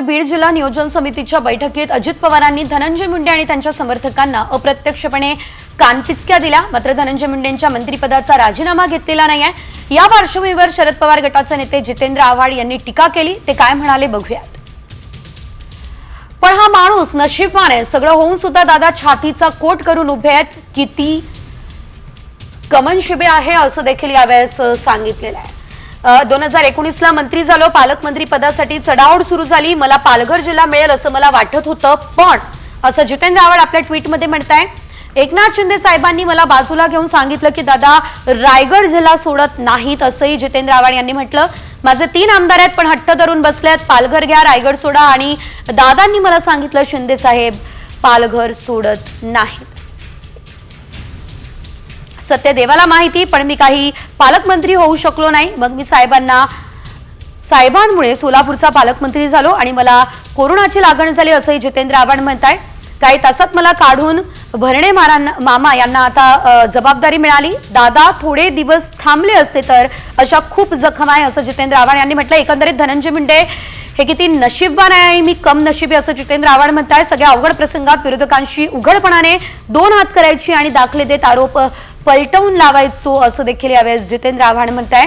बीड जिल्हा नियोजन समितीच्या बैठकीत अजित पवारांनी धनंजय मुंडे आणि त्यांच्या समर्थकांना अप्रत्यक्षपणे कानपिचक्या दिल्या. मात्र धनंजय मुंडेंच्या मंत्रिपदाचा राजीनामा घेतलेला नाहीये. या पार्श्वभूमीवर शरद पवार गटाचे नेते जितेंद्र आव्हाड यांनी टीका केली. ते काय म्हणाले बघूयात. पण हा माणूस नशीबवान आहे. सगळं होऊन सुद्धा दादा छातीचा कोट करून उभे आहेत. किती कमन शिबे आहे असं देखील यावेळेस सांगितलेलं आहे. दोन हजार एकोणीसला मंत्री झालो पालकमंत्री पदासाठी चढाओढ सुरू झाली मला पालघर जिल्हा मिळेल असं मला वाटत होतं. पण असं जितेंद्र आवड आपल्या ट्विटमध्ये म्हणताय एकनाथ शिंदे साहेबांनी मला बाजूला घेऊन सांगितलं की दादा रायगड जिल्हा सोडत नाहीत असंही जितेंद्र आव्हाड यांनी म्हटलं. माझे तीन आमदार आहेत पण हट्ट धरून बसलेत. पालघर घ्या रायगड सोडा आणि दादांनी मला सांगितलं शिंदे साहेब पालघर सोडत नाहीत. सत्य देवाला माहिती पण मी काही पालकमंत्री होऊ शकलो नाही. मग मी साहेबांना साहेबांमुळे सोलापूरचा पालकमंत्री झालो आणि मला कोरोनाची लागण झाली असंही जितेंद्र आव्हाड म्हणताय. काही तासात मला काढून भरणे मामा यांना आता जबाबदारी मिळाली. दादा थोडे दिवस थांबले असते तर अशा खूप जखम आहे असं जितेंद्र आव्हाड यांनी म्हटलं एकंदरीत धनंजय मुंडे हे किती नशीबवान आहे मी कम नशीबी असं जितेंद्र आव्हाड म्हणताय. सगळ्या अवघड प्रसंगात विरोधकांशी उघडपणाने दोन हात करायची आणि दाखले देत आरोप पलटवून लावायचो असं देखील यावेळेस जितेंद्र आव्हाड म्हणताय.